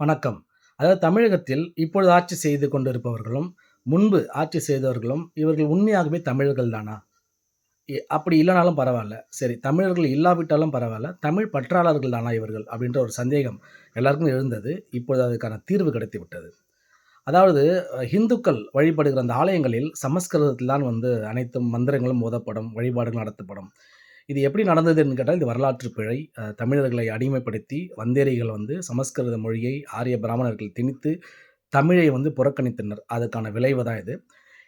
வணக்கம். அதாவது தமிழகத்தில் இப்பொழுது ஆட்சி செய்து கொண்டிருப்பவர்களும், முன்பு ஆட்சி செய்தவர்களும், இவர்கள் உண்மையாகவே தமிழர்கள் தானா? அப்படி இல்லைனாலும் பரவாயில்ல சரி தமிழர்கள் இல்லாவிட்டாலும் பரவாயில்ல தமிழ் பற்றாளர்கள் தானா இவர்கள்? அப்படின்ற ஒரு சந்தேகம் எல்லாருக்கும் எழுந்தது. இப்பொழுது அதுக்கான தீர்வு கிடைத்து விட்டது. அதாவது இந்துக்கள் வழிபடுகிற அந்த ஆலயங்களில் சமஸ்கிருதத்தில் தான் வந்து அனைத்தும் மந்திரங்களும் ஓதப்படும், வழிபாடுகள் நடத்தப்படும். இது எப்படி நடந்ததுன்னு கேட்டால் இது வரலாற்று பிழை. தமிழர்களை அடிமைப்படுத்தி வந்தேரிகள் வந்து சமஸ்கிருத மொழியை ஆரிய பிராமணர்கள் திணித்து, தமிழை வந்து புறக்கணித்தனர். அதுக்கான விளைவு தான் இது.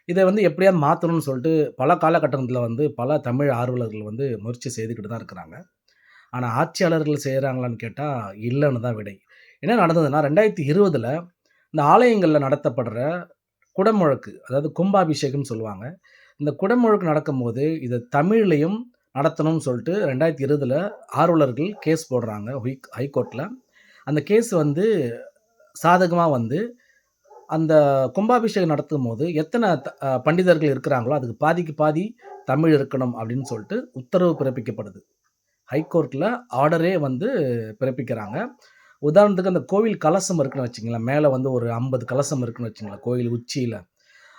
இதை வந்து எப்படியாவது மாற்றணும்னு சொல்லிட்டு பல காலகட்டத்தில் வந்து பல தமிழ் ஆர்வலர்கள் வந்து முயற்சி செய்துக்கிட்டு தான் இருக்கிறாங்க. ஆனால் ஆட்சியாளர்கள் செய்கிறாங்களான்னு கேட்டால் இல்லைன்னு தான் விடை. என்ன நடந்ததுன்னா 2020ல இந்த ஆலயங்களில் நடத்தப்படுற குடமுழக்கு, அதாவது கும்பாபிஷேகம்னு சொல்லுவாங்க. இந்த குடமுழக்கு நடக்கும்போது, இதை தமிழ்லையும் நடத்தணும்னு சொல்லிட்டு ரெண்டாயிரத்தி இருபதில் ஆர்வலர்கள் கேஸ் போடுறாங்க ஹுய் ஹைகோர்ட்ல. அந்த கேஸ் வந்து சாதகமாக வந்து, அந்த கும்பாபிஷேகம் நடத்தும் போது த பண்டிதர்கள் இருக்கிறாங்களோ, அதுக்கு பாதிக்கு பாதி தமிழ் இருக்கணும் அப்படின்னு சொல்லிட்டு உத்தரவு பிறப்பிக்கப்படுது. ஹைகோர்ட்டில் ஆர்டரே வந்து பிறப்பிக்கிறாங்க. உதாரணத்துக்கு அந்த கோவில் கலசம் இருக்குன்னு வச்சுங்களேன் மேலே வந்து ஒரு 50 கலசம் இருக்குன்னு வச்சுங்களேன் கோயில் உச்சியில்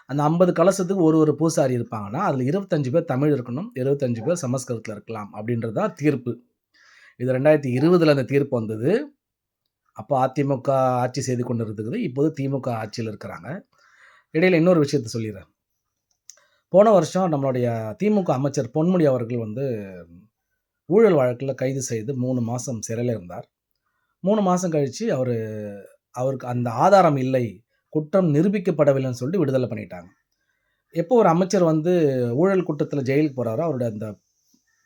அந்த 50 கலசத்துக்கு ஒரு ஒரு பூசாரி இருப்பாங்கன்னா, அதில் இருபத்தஞ்சு பேர் தமிழ் இருக்கணும், 25 பேர் சமஸ்கிருதத்தில் இருக்கலாம் அப்படின்றது தான் தீர்ப்பு. இது 2020ல அந்த தீர்ப்பு வந்தது. அப்போ அதிமுக ஆட்சி செய்து கொண்டு இருந்தது. இப்போது திமுக ஆட்சியில் இருக்கிறாங்க. இடையில் இன்னொரு விஷயத்த சொல்லிடுறேன் போன வருஷம் நம்மளுடைய திமுக அமைச்சர் பொன்முடி அவர்கள் வந்து ஊழல் வழக்கில் கைது செய்து மூணு மாதம் சிறையில் இருந்தார். மூணு மாதம் கழிச்சு அவர் அவருக்கு அந்த ஆதாரம் இல்லை, குற்றம் நிரூபிக்கப்படவில்லைன்னு சொல்லிட்டு விடுதலை பண்ணிட்டாங்க. எப்போ ஒரு அமைச்சர் வந்து ஊழல் குற்றத்தில் ஜெயிலுக்கு போகிறாரோ அவருடைய அந்த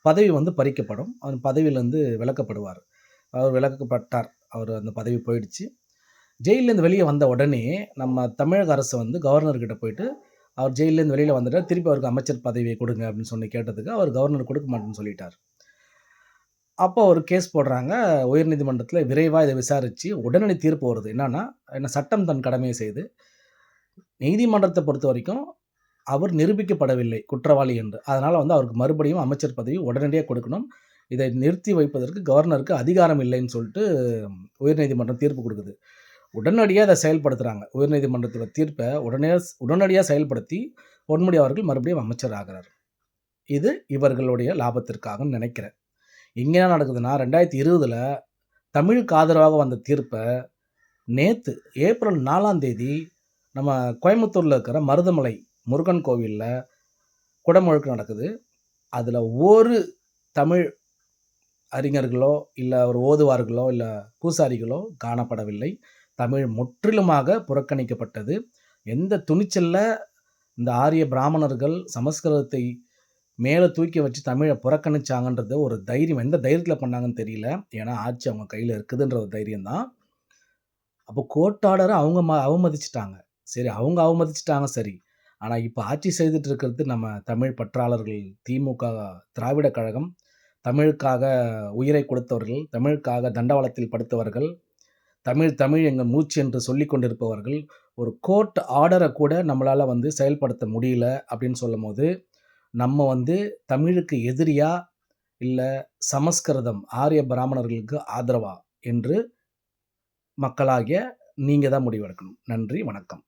பதவி வந்து பறிக்கப்படும். அவர் பதவியிலேருந்து விலக்கப்படுவார். அவர் விளக்கப்பட்டார் அவர் அந்த பதவி போயிடுச்சு. ஜெயிலேருந்து வெளியே வந்த உடனே, நம்ம தமிழக அரசு வந்து கவர்னர்கிட்ட போயிட்டு, அவர் ஜெயிலேருந்து வெளியில் வந்துட்டார். திருப்பி அவருக்கு அமைச்சர் பதவியை கொடுங்க அப்படின்னு சொல்லி கேட்டதுக்கு, அவர் கவர்னர் கொடுக்க மாட்டேன்னு சொல்லிட்டார். அப்போ ஒரு கேஸ் போடுறாங்க. உயர்நீதிமன்றத்தில் விரைவாக இதை விசாரிச்சு உடனடி தீர்ப்பு வருது. என்னன்னா, என்ன சட்டம் தன் கடமையை செய்து, நீதிமன்றத்த பொறுத்தவரைக்கும் அவர் நிரூபிக்கப்படவில்லை குற்றவாளி என்று. அதனால வந்து அவருக்கு மறுபடியும் அமைச்சர் பதவி உடனடியா கொடுக்கணும். இதை நிறுத்தி வைப்பதற்கு கவர்னருக்கு அதிகாரம் இல்லைன்னு சொல்ட்டு உயர்நீதிமன்றம் தீர்ப்பு குடுக்குது. உடனடியா அத செயல்படுத்துறாங்க. உயர்நீதிமன்றத்தோட தீர்ப்ப உடனே உடனடியா செயல்படுத்தி, பொன்முடி அவர்கள் மறுபடியும் அமைச்சர் ஆகிறார் இது இவர்களுடைய லாபத்திற்காகன்னு நினைக்கிறேன் இங்கே என்ன நடக்குதுன்னா, 2020ல தமிழுக்கு ஆதரவாக வந்த தீர்ப்பை நேற்று ஏப்ரல் நாலாம் தேதி நம்ம கோயம்புத்தூரில் இருக்கிற மருதமலை முருகன் கோவிலில் குடமுழுக்கு நடக்குது. அதில் ஒரு தமிழ் அறிஞர்களோ, இல்லை ஒரு ஓதுவார்களோ, இல்லை பூசாரிகளோ காணப்படவில்லை. தமிழ் முற்றிலுமாக புறக்கணிக்கப்பட்டது. எந்த துணிச்சலில் இந்த ஆரிய பிராமணர்கள் சமஸ்கிருதத்தை மேலே தூக்கி வச்சு தமிழை புறக்கணிச்சாங்கன்றது ஒரு தைரியம். எந்த தைரியத்தில் பண்ணாங்கன்னு தெரியல. ஏன்னா ஆட்சி அவங்க கையில் இருக்குதுன்ற ஒரு தைரியம் தான். அப்போ கோட்டாளரை அவங்க ம அவமதிச்சிட்டாங்க சரி அவங்க அவமதிச்சிட்டாங்க சரி. ஆனால் இப்போ ஆட்சி செய்துட்டு இருக்கிறது நம்ம தமிழ் பற்றாளர்கள், திமுக, திராவிட கழகம், தமிழுக்காக உயிரை கொடுத்தவர்கள், தமிழுக்காக தண்டவாளத்தில் படுத்தவர்கள், தமிழ் தமிழ் எங்கள் மூச்சு என்று சொல்லி கொண்டிருப்பவர்கள், ஒரு கோர்ட் ஆர்டரை கூட நம்மளால் வந்து செயல்படுத்த முடியல அப்படின்னு சொல்லும்போது, நம்ம வந்து தமிழுக்கு எதிரியா, இல்லை சமஸ்கிருதம், ஆரிய பிராமணர்களுக்கு ஆதரவா என்று மக்களாகிய நீங்கள் தான் முடிவெடுக்கணும். நன்றி, வணக்கம்.